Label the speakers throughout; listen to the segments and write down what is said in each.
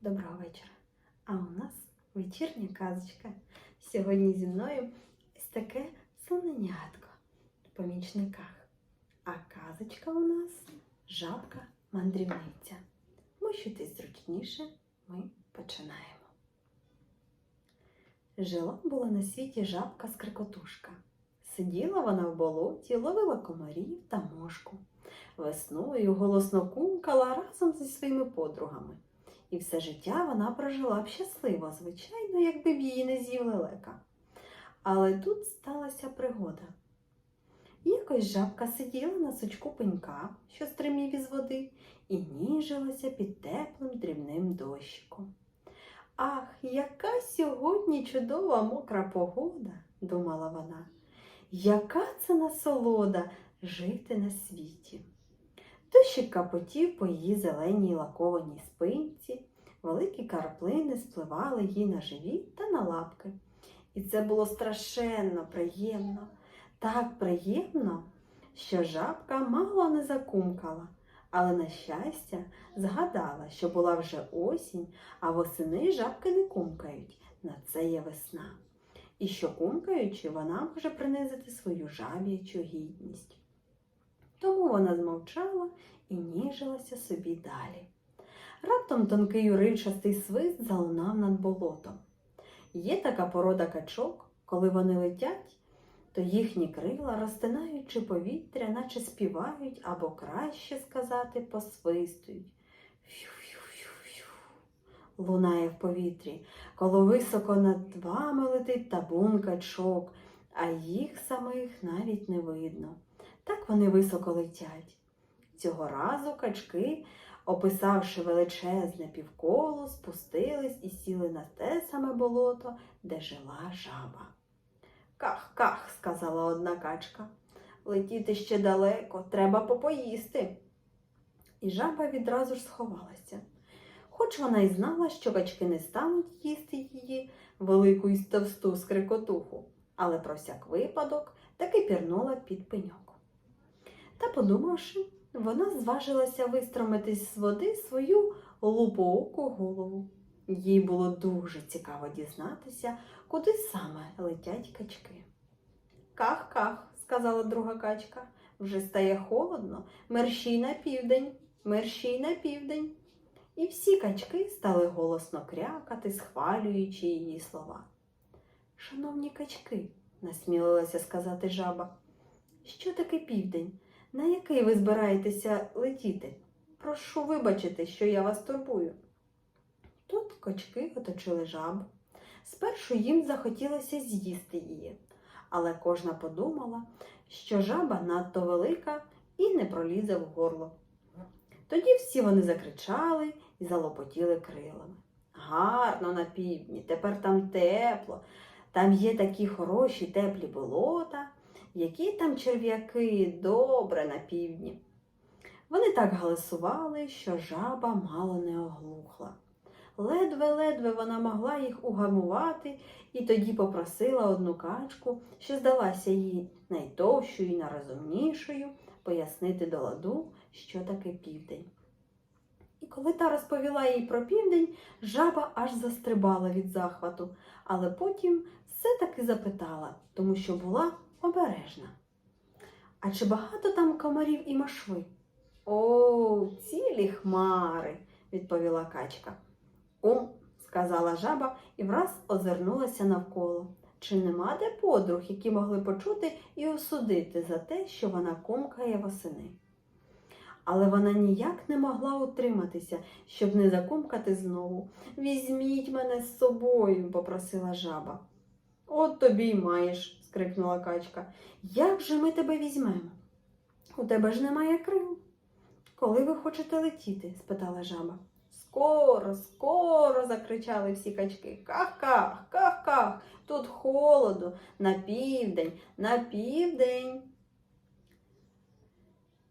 Speaker 1: доброго вечора. А у нас вечірня казочка. Сьогодні зі мною ось таке слоненятко в помічниках. А казочка у нас жабка-мандрівниця. Мощуйтесь зручніше, ми починаємо. Жила була на світі жабка скрикотушка. Сиділа вона в болоті, ловила комарів та мошку. Весною голосно кумкала разом зі своїми подругами. І все життя вона прожила б щасливо, звичайно, якби б її не з'їв лелека. Але тут сталася пригода. Якось жабка сиділа на сучку пенька, що стримів із води, і ніжилася під теплим дрібним дощиком. Ах, яка сьогодні чудова мокра погода, думала вона. Яка це насолода жити на світі. Дощик капотів по її зеленій лакованій спинці, великі карплини спливали їй на живіт та на лапки. І це було страшенно приємно, так приємно, що жабка мало не закумкала, але, на щастя, згадала, що була вже осінь, а восени жабки не кумкають, на це є весна. І що кумкаючи, вона може принизити свою жаб'ячу гідність. Тому вона змовчала і ніжилася собі далі. Раптом тонкий уривчастий свист залунав над болотом. Є така порода качок, коли вони летять, то їхні крила, розтинаючи повітря, наче співають або краще сказати, посвистують. Фю-фю-фю-фю. Лунає в повітрі, коли високо над вами летить табун качок, а їх самих навіть не видно. Так вони високо летять. Цього разу качки, описавши величезне півколо, спустились і сіли на те саме болото, де жила жаба. Ках, ках, сказала одна качка. Летіти ще далеко, треба попоїсти. І жаба відразу ж сховалася. Хоч вона й знала, що качки не стануть їсти її велику й товсту скрикотуху, але про всяк випадок таки пірнула під пеньок. Та, подумавши, вона зважилася вистромити з води свою лупооку голову. Їй було дуже цікаво дізнатися, куди саме летять качки. Ках-ках, сказала друга качка, вже стає холодно, мерщій на південь, мерщій на південь. І всі качки стали голосно крякати, схвалюючи її слова. Шановні качки, насмілилася сказати жаба, що таке південь? На який ви збираєтеся летіти? Прошу вибачити, що я вас турбую. Тут качки оточили жабу. Спершу їм захотілося з'їсти її, але кожна подумала, що жаба надто велика і не пролізе в горло. Тоді всі вони закричали і залопотіли крилами. Гарно на півдні, тепер там тепло, там є такі хороші теплі болота які там черв'яки добре на півдні. Вони так галасували, що жаба мало не оглухла. Ледве-ледве вона могла їх угамувати і тоді попросила одну качку, що здалася їй найтовщою і найрозумнішою, пояснити до ладу, що таке південь. І коли та розповіла їй про південь, жаба аж застрибала від захвату, але потім все-таки запитала, тому що була обережна. А чи багато там комарів і машви? О, цілі хмари, відповіла качка. Ум, сказала жаба і враз озирнулася навколо. Чи нема де подруг, які могли почути і осудити за те, що вона комкає восени? Але вона ніяк не могла утриматися, щоб не закумкати знову. Візьміть мене з собою, попросила жаба. От тобі й маєш, скрикнула качка. Як же ми тебе візьмемо? У тебе ж немає крил. Коли ви хочете летіти? спитала жаба. Скоро, скоро, закричали всі качки. Ках-ках, ках-ках, тут холоду, на південь, на південь.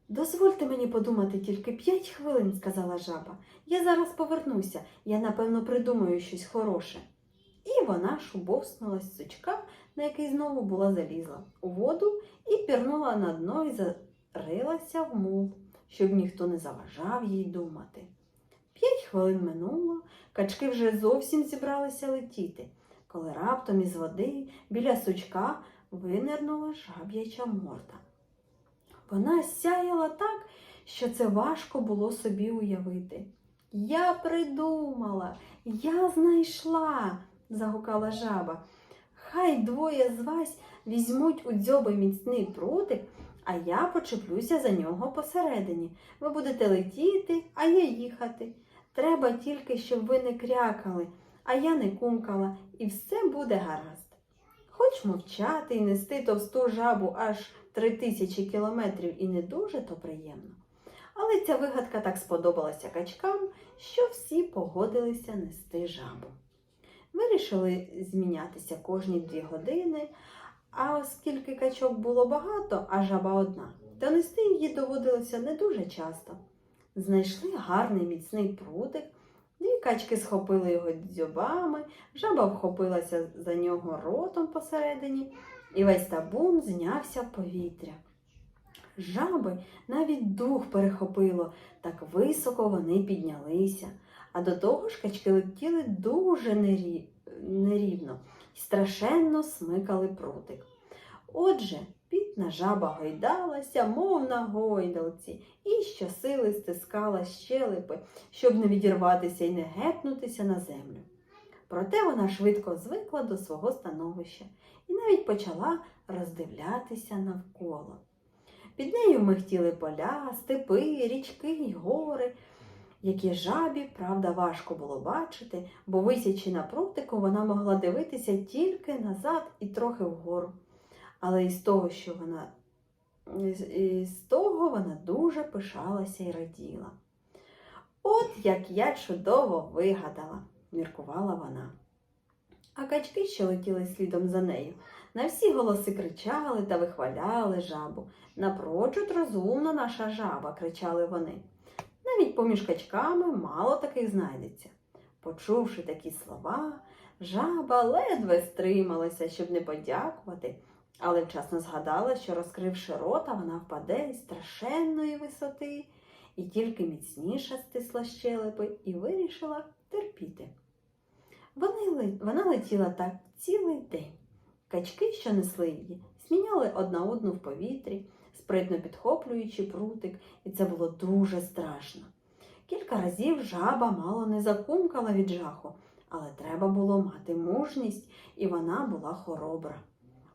Speaker 1: Дозвольте мені подумати тільки п'ять хвилин, сказала жаба. Я зараз повернуся, я напевно придумаю щось хороше. І вона шубовснула з сучка, на який знову була залізла, у воду і пірнула на дно і зарилася в мул, щоб ніхто не заважав їй думати. П'ять хвилин минуло, качки вже зовсім зібралися летіти, коли раптом із води біля сучка винирнула жаб'яча морда. Вона сяяла так, що це важко було собі уявити. Я придумала, я знайшла, загукала жаба. Хай двоє з вас візьмуть у дзьоби міцний прутик, а я почеплюся за нього посередині. Ви будете летіти, а я їхати. Треба тільки, щоб ви не крякали, а я не кумкала, і все буде гаразд. Хоч мовчати і нести товсту жабу аж три тисячі кілометрів і не дуже то приємно. Але ця вигадка так сподобалася качкам, що всі погодилися нести жабу. Вирішили змінятися кожні дві години, а оскільки качок було багато, а жаба одна, то нести її доводилося не дуже часто. Знайшли гарний міцний прутик, дві качки схопили його дзьобами, жаба вхопилася за нього ротом посередині, і весь табун знявся в повітря. Жаби навіть дух перехопило, так високо вони піднялися, а до того ж качки летіли дуже нерівно і страшенно смикали прутик. Отже, пітна жаба гойдалася, мов на гойдалці, і щосили стискала щелепи, щоб не відірватися і не гепнутися на землю. Проте вона швидко звикла до свого становища і навіть почала роздивлятися навколо. Під нею михтіли поля, степи, річки й гори, які жабі, правда, важко було бачити, бо висячи на прутику, вона могла дивитися тільки назад і трохи вгору. Але із того, що вона із того вона дуже пишалася і раділа. От як я чудово вигадала, міркувала вона. А качки, що летіли слідом за нею, на всі голоси кричали та вихваляли жабу. Напрочуд розумна наша жаба, кричали вони. Навіть поміж качками мало таких знайдеться. Почувши такі слова, жаба ледве стрималася, щоб не подякувати, але вчасно згадала, що, розкривши рота, вона впаде із страшенної висоти, і тільки міцніше стисла щелепи і вирішила терпіти. Вона летіла так цілий день. Качки, що несли її, зміняли одна одну в повітрі, спритно підхоплюючи прутик, і це було дуже страшно. Кілька разів жаба мало не закумкала від жаху, але треба було мати мужність, і вона була хоробра.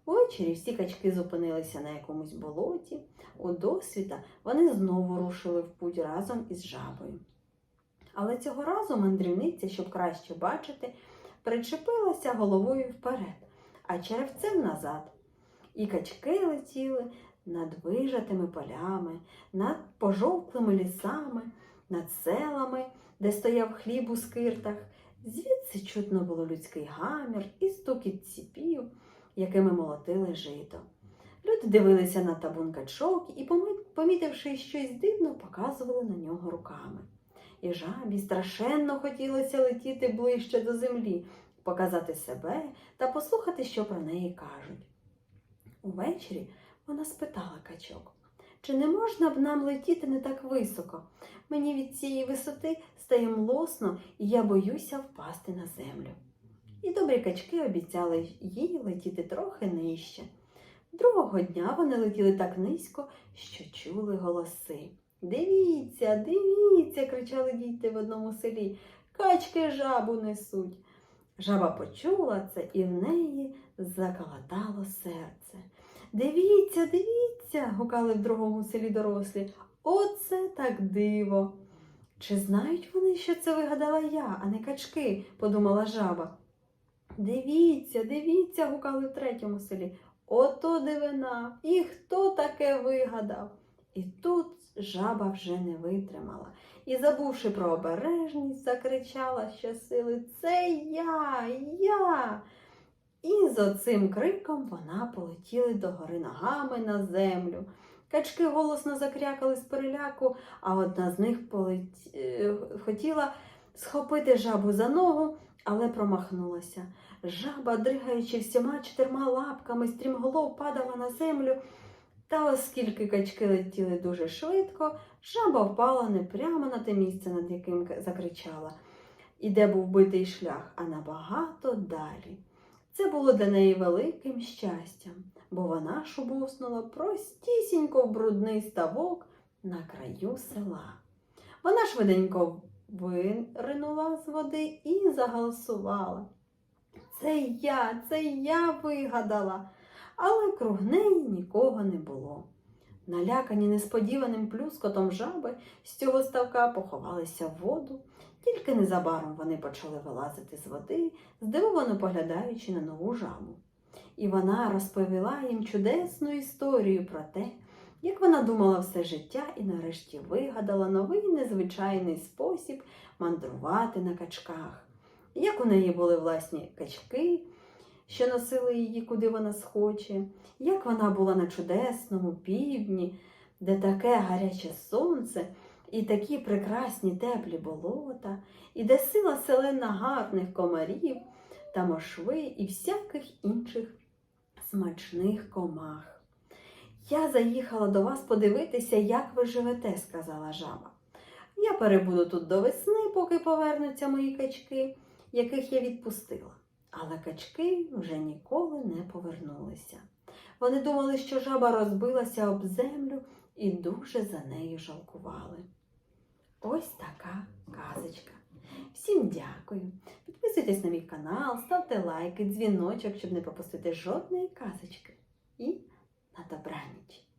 Speaker 1: Увечері всі качки зупинилися на якомусь болоті. У досвіта вони знову рушили в путь разом із жабою. Але цього разу мандрівниця, щоб краще бачити, причепилася головою вперед, а черевцем назад. І качки летіли над вижатими полями, над пожовклими лісами, над селами, де стояв хліб у скиртах. Звідси чутно було людський гамір і стукіт ціпів, якими молотили жито. Люди дивилися на табун качок і, помітивши щось дивно, показували на нього руками. І жабі страшенно хотілося летіти ближче до землі, показати себе та послухати, що про неї кажуть. Увечері вона спитала качок, чи не можна б нам летіти не так високо? Мені від цієї висоти стає млосно, і я боюся впасти на землю. І добрі качки обіцяли їй летіти трохи нижче. Другого дня вони летіли так низько, що чули голоси. Дивіться, дивіться, кричали діти в одному селі. Качки жабу несуть. Жаба почула це, і в неї заколотало серце. Дивіться, дивіться, гукали в другому селі дорослі. Оце так диво. Чи знають вони, що це вигадала я, а не качки, подумала жаба. Дивіться, дивіться, гукали в третьому селі. Ото дивина. І хто таке вигадав? І тут жаба вже не витримала і, забувши про обережність, закричала щосили Це я, я. І з оцим криком вона полетіли догори ногами на землю. Качки голосно закрякали з переляку, а одна з них полет... е, хотіла схопити жабу за ногу, але промахнулася. Жаба, дригаючи всіма чотирма лапками, стрімголов падала на землю Та оскільки качки летіли дуже швидко, жаба впала не прямо на те місце, над яким закричала, і де був битий шлях, а набагато далі. Це було для неї великим щастям, бо вона шубуснула простісінько в брудний ставок на краю села. Вона швиденько виринула з води і загаласувала. Це я, це я вигадала, але круг неї нікого не було. Налякані несподіваним плюскотом жаби з цього ставка поховалися в воду, тільки незабаром вони почали вилазити з води, здивовано поглядаючи на нову жабу. І вона розповіла їм чудесну історію про те, як вона думала все життя і нарешті вигадала новий незвичайний спосіб мандрувати на качках. Як у неї були власні качки, що носили її, куди вона схоче, як вона була на чудесному півдні, де таке гаряче сонце і такі прекрасні теплі болота, і де сила селена гарних комарів та мошви і всяких інших смачних комах. Я заїхала до вас подивитися, як ви живете, сказала жаба. Я перебуду тут до весни, поки повернуться мої качки, яких я відпустила. Але качки вже ніколи не повернулися. Вони думали, що жаба розбилася об землю і дуже за нею жалкували. Ось така казочка. Всім дякую. Підписуйтесь на мій канал, ставте лайки, дзвіночок, щоб не пропустити жодної казочки. І на добраніч!